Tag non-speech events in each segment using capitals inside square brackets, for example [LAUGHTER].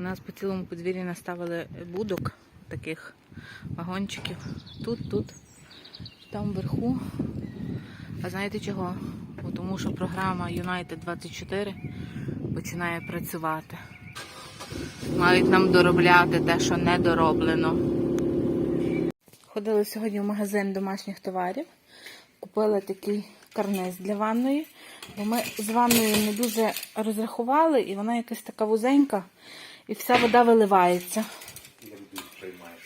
нас по цілому подвір'ї наставили будок таких вагончиків. Тут, тут, там вверху. А знаєте чого? Бо Тому що програма United 24 починає працювати. Мають нам доробляти те, що не дороблено. Ходили сьогодні в магазин домашніх товарів. Купили такий карниз для ванної, бо ми з ванною не дуже розрахували, і вона якась така вузенька, і вся вода виливається.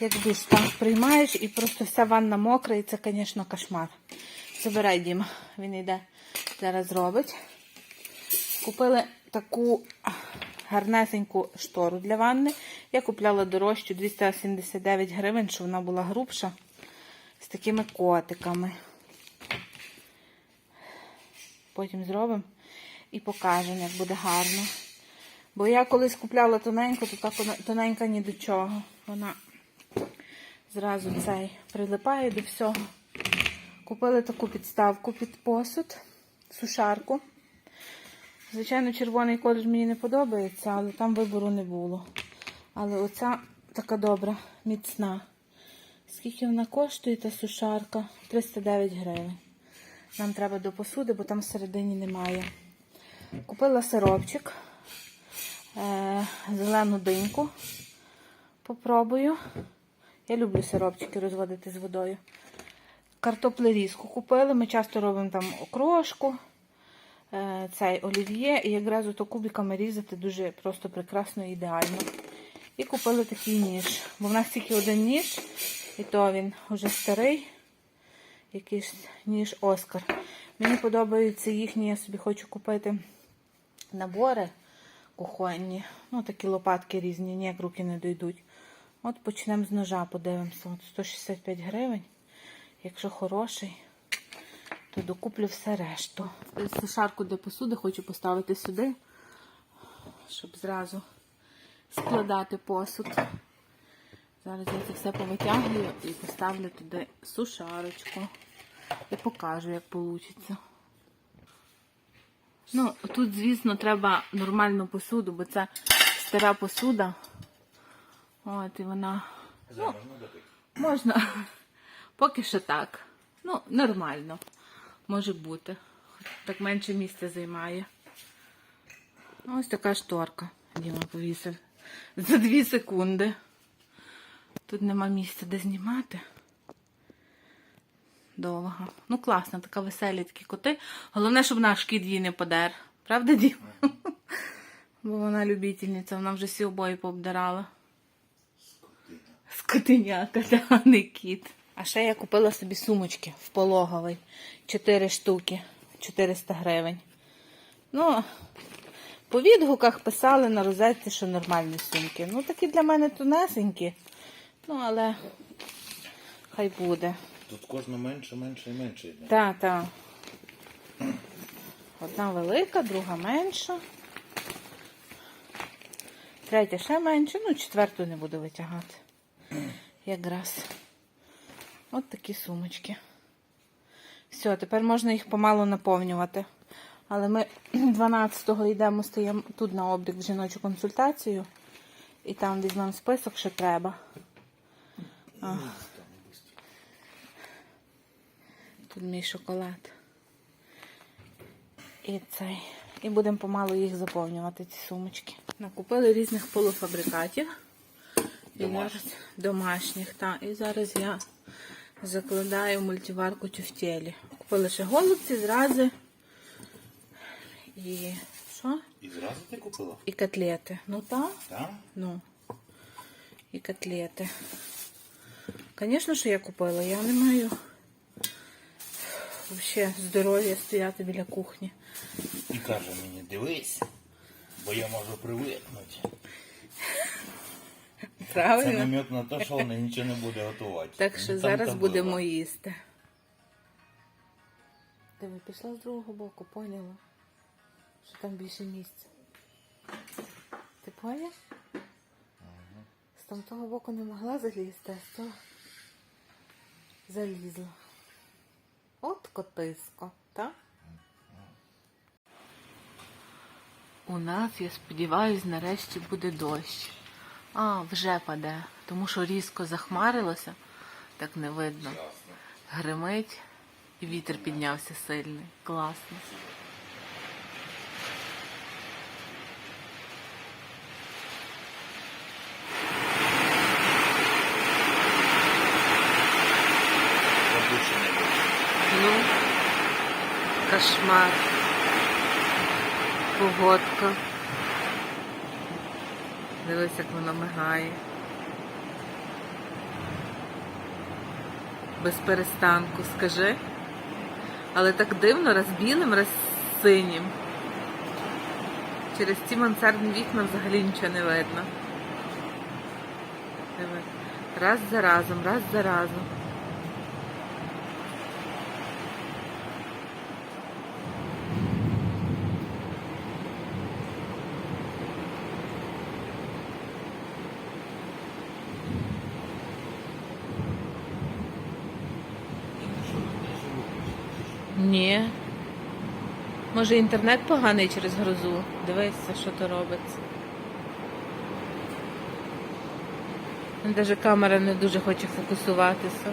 Як душ там приймаєш, і просто вся ванна мокра, і це, звісно, кошмар. Забирай, Діма, він йде зараз зробить. Купили таку гарнесеньку штору для ванни. Я купляла дорожчу 279 гривень, щоб вона була грубша, з такими котиками. Потім зробимо і покажемо, як буде гарно. Бо я колись купляла тоненьку, то вона тоненька ні до чого. Вона зразу цей прилипає до всього. Купили таку підставку під посуд, сушарку. Звичайно, червоний колір мені не подобається, але там вибору не було. Але оця така добра, міцна. Скільки вона коштує, та сушарка? 309 гривень. Нам треба до посуди, бо там всередині немає. Купила сиропчик, зелену диньку. Попробую. Я люблю сиропчики розводити з водою. Картоплерізку купили. Ми часто робимо там окрошку, е, цей олів'є, і якраз ото кубиками різати дуже просто прекрасно і ідеально. І купили такий ніж. Бо в нас тільки один ніж, і то він вже старий якийсь ніж Оскар. Мені подобаються їхні, я собі хочу купити набори кухонні. Ну, такі лопатки різні, ніяк руки не дойдуть. От почнемо з ножа, подивимося. От 165 гривень. Якщо хороший, то докуплю все решту. Сушарку для посуди хочу поставити сюди, щоб зразу складати посуд. Зараз я це все повитягую і поставлю туди сушарочку. І покажу, як вийде. Ну, тут, звісно, треба нормальну посуду, бо це стара посуда. От, і вона. Ну, можна. Поки що так. Ну, нормально. Може бути. Так менше місця займає. Ось така шторка. Діма повісив. За дві секунди. Тут нема місця, де знімати. Довго. Ну, класно, така веселі такі коти. Головне, щоб наш кіт її не подер. Правда, Дім? Бо вона любительниця, вона вже всі обої пообдирала. Скотиняка, [LAUGHS] та не кіт. А ще я купила собі сумочки в пологовий. Чотири штуки, 400 гривень. Ну, по відгуках писали на розетці, що нормальні сумки. Ну, такі для мене тонесенькі. Ну, але хай буде. Тут кожна менше, менше і менше йде. Так, так. Одна велика, друга менша. Третя ще менше, ну, четверту не буду витягати. Якраз. От такі сумочки. Все, тепер можна їх помалу наповнювати. Але ми 12-го йдемо, стаємо тут на облік в жіночу консультацію. І там візьмемо список, що треба. А. Тут мій шоколад. І цей. І будемо помалу їх заповнювати, ці сумочки. Накупили різних полуфабрикатів. І Домашніх. зараз домашніх, так. І зараз я закладаю мультиварку тюфтєлі. Купили ще голубці, зрази. І що? І зразу ти купила? І котлети. Ну так. Так? Ну. І котлети. Звісно, що я купила. Я не маю взагалі здоров'я стояти біля кухні. І каже мені, дивись, бо я можу привикнути. Це Правильно? намек на те, що вона нічого не буде готувати. Так що там зараз будемо було. їсти. Диви, пішла з другого боку, поняла? Що там більше місця. Ти поняв? З там того боку не могла залізти, а з того залізла. От котисько, так? У нас, я сподіваюся, нарешті буде дощ. А, вже паде, тому що різко захмарилося, так не видно. Гримить, і вітер піднявся сильний. Класно. Бабусі не буде. Ну, кошмар. Погодка. Дивись, як воно мигає. Без перестанку, скажи. Але так дивно, раз білим, раз синім. Через ці мансардні вікна взагалі нічого не видно. Диви. Раз за разом, раз за разом. Ні. Може інтернет поганий через грозу. Дивися, що то робиться. Навіть камера не дуже хоче фокусуватися.